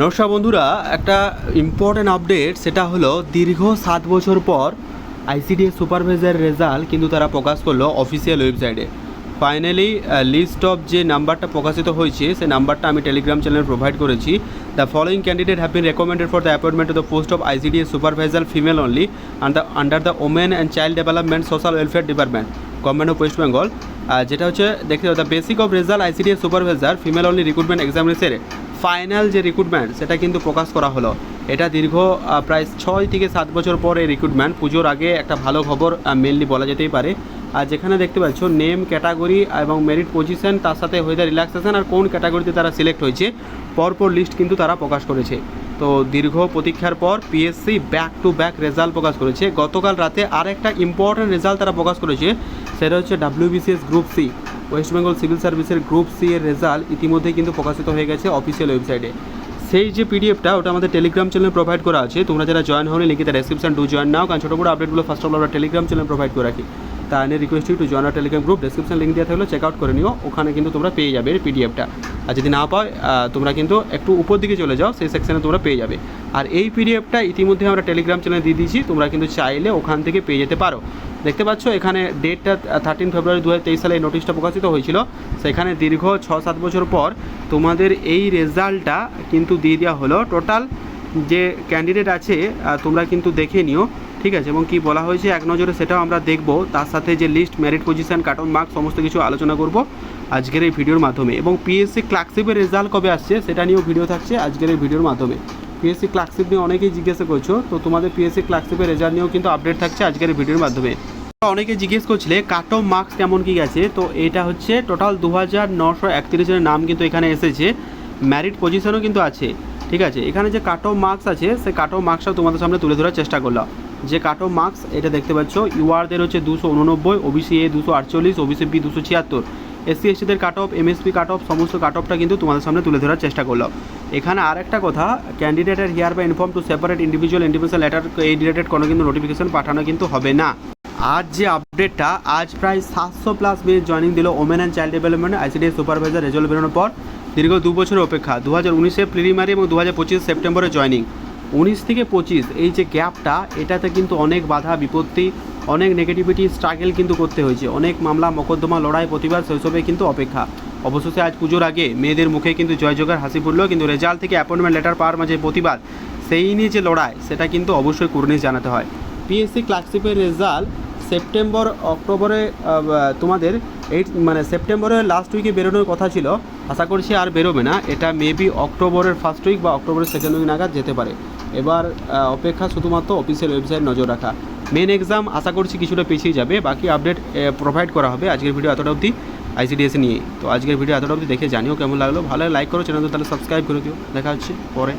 নমস্কার বন্ধুরা, একটা ইম্পর্ট্যান্ট আপডেট সেটা হলো দীর্ঘ সাত বছর পর আইসিডিএস সুপারভাইজার রেজাল্ট কিন্তু তারা প্রকাশ করল অফিসিয়াল ওয়েবসাইটে ফাইনালি লিস্ট অফ যে নাম্বারটা প্রকাশিত হয়েছে, সেই নাম্বারটা আমি টেলিগ্রাম চ্যানেলে প্রোভাইড করেছি। The following candidate have been recommended for the appointment of the post of ICDS supervisor female only under the women and child development social welfare department government of West Bengal যেটা হচ্ছে, দেখতে the basic of result ICDS supervisor female only recruitment এক্সামিনেশনের final যে recruitment সেটা কিন্তু প্রকাশ করা হলো। এটা দীর্ঘ প্রায় ছয় থেকে সাত বছর পর রিক্রুটমেন্ট পুজোর আগে একটা ভালো খবর মেনলি বলা যেতেই পারে। আর যেখানে দেখতে পাচ্ছ নেম ক্যাটাগরি এবং মেরিট পজিশন তার সাথে হয়ে ওয়েদার রিল্যাক্সেশন আর কোন ক্যাটাগরিতে তারা সিলেক্ট হয়েছে, পরপর লিস্ট কিন্তু তারা প্রকাশ করেছে। তো দীর্ঘ প্রতীক্ষার পর PSC back to back result প্রকাশ করেছে। গতকাল রাতে আর একটা ইম্পর্ট্যান্ট রেজাল্ট তারা প্রকাশ করেছে সেটা হচ্ছে WBCS group C West Bengal civil সার্ভিসের গ্রুপ সি এর রেজাল্ট ইতিমধ্যে কিন্তু প্রকাশিত হয়ে গেছে অফিসিয়াল ওয়েবসাইটে সেই যে পিডিএফটা ওটা আমাদের টেলিগ্রাম চ্যানেলে প্রোভাইড করা আছে। তোমরা যারা জয়েন হওনি, লিখিত ডেসক্রিপশন ডু জয়েন নাও। কারণ ছোটো বড় আপডেটগুলো ফার্স্ট অফ অল আমরা টেলিগ্রাম চ্যানেল প্রোভাইড করে রাখি। তা আমি রিকোয়েস্ট টু জয়েন আর টেলিগ্রাম গ্রুপ ডেসক্রিপশন লিঙ্ক দেওয়া থাকলে চেক আউট করে নিও, ওখানে কিন্তু তোমরা পেয়ে যাবে পিডিএফটা আর যদি না পাও তোমরা কিন্তু একটু উপর দিকে চলে যাও, সেই সেকশনে তোমরা পেয়ে যাবে। আর এই পিডিএফটা ইতিমধ্যে আমরা টেলিগ্রাম চ্যানেলে দিয়ে দিয়েছি, তোমরা কিন্তু চাইলে ওখান থেকে পেয়ে যেতে পারো। দেখতে পাচ্ছ, এখানে ডেটটা থার্টিন ফেব্রুয়ারি দু হাজার তেইশ সালে এই নোটিশটা প্রকাশিত হয়েছিল। সেখানে দীর্ঘ ছ সাত বছর পর তোমাদের এই রেজাল্টটা কিন্তু দিয়ে দেওয়া হলো। টোটাল যে ক্যান্ডিডেট আছে তোমরা কিন্তু দেখে নিও। ঠিক আছে, এবং কি বলা হয়েছে, এক নজরে সেটাও আমরা দেখব। তার সাথে যে লিস্ট মেরিট পজিশন কার্টন মার্ক সমস্ত কিছু আলোচনা করব আজকের এই ভিডিওর মাধ্যমে। এবং পিএসসি ক্লার্কশিপের রেজাল্ট কবে আসছে, সেটা নিয়েও ভিডিও থাকছে আজকের এই ভিডিওর মাধ্যমে। পিএসসি ক্লার্কশিপ নিয়ে অনেকেই জিজ্ঞাসা করছ, তো তোমাদের পিএসসি ক্লার্কশিপের রেজাল্ট নিয়েও কিন্তু আপডেট থাকছে আজকের এই ভিডিওর মাধ্যমে। অনেকে জিজ্ঞেস করছিলে কাট অফ মার্কস কেমন কি গেছে? তো এটা হচ্ছে টোটাল দু হাজার নশো একত্রিশ জনের নাম কিন্তু এখানে এসেছে। ম্যারিট পজিশনও কিন্তু আছে, ঠিক আছে? এখানে যে কাট অফ মার্কস আছে, সে কাট অফ মার্কসটাও তোমাদের সামনে তুলে ধরার চেষ্টা করলাম। যে কাট অফ মার্কস, এটা দেখতে পাচ্ছ। ইউআরদের হচ্ছে দুশো উননব্বই ওবিসি এ দুশো আটচল্লিশ ওবিসি বি দুশো ছিয়াত্তর। SC এসটিদের cut off MSP cut off, সমস্ত কাট অফটা কিন্তু তোমাদের সামনে তুলে ধরার চেষ্টা করলাম। এখানে আর একটা কথা ক্যান্ডিডেটের হিয়ার বা inform to separate individual individual letter এই রিলেটেড কোনো কিন্তু নোটিফিকেশন পাঠানো কিন্তু হবে না। আজ যে আপডেটটা আজ প্রায় সাতশো প্লাস বেজ জয়েনিং দিল women and child development ICDS supervisor result বেরোনোর পর, দীর্ঘ দু বছরের অপেক্ষা দু হাজার উনিশে প্রিলিমারি এবং দু হাজার পঁচিশ সেপ্টেম্বরে জয়েনিং উনিশ থেকে পঁচিশ, এই যে গ্যাপটা, এটাতে কিন্তু অনেক বাধা, বিপত্তি, অনেক নেগেটিভিটি স্ট্রাগল কিন্তু করতে হয়েছে। অনেক মামলা, মকদ্দমা, লড়াই, প্রতিবাদ, শৈশবে কিন্তু অপেক্ষা। অবশেষে আজ পুজোর আগে মেয়েদের মুখে কিন্তু জয় জোগাড় হাসি ফুটলো, কিন্তু রেজাল্ট থেকে অ্যাপয়েন্টমেন্ট লেটার পাওয়ার মাঝে প্রতিবাদ, সেই নিয়ে যে লড়াই, সেটা কিন্তু অবশ্যই কুর্নিশ জানাতে হয়। পিএসসি ক্লার্কশিপের রেজাল্ট সেপ্টেম্বর অক্টোবরে তোমাদের এইট মানে সেপ্টেম্বরের লাস্ট উইকে বেরোনোর কথা ছিল। আশা করছি আর বেরোবে না। এটা মেবি অক্টোবরের ফার্স্ট উইক বা অক্টোবরের সেকেন্ড উইক নাগাদ যেতে পারে। এবার অপেক্ষা শুধুমাত্র অফিসিয়াল ওয়েবসাইট নজর রাখা। মেন এক্সাম আশা করছি কিছুটা পিছিয়ে যাবে, বাকি আপডেট প্রোভাইড করা হবে আজকের ভিডিও এতটা অবধি আইসিডিএস নিয়ে। তো আজকের ভিডিও এতটা অবধি দেখে জানিও কেমন লাগল। ভালো লাইক করো চ্যানেল তাহলে সাবস্ক্রাইব করে দিও। দেখা হচ্ছে পরে।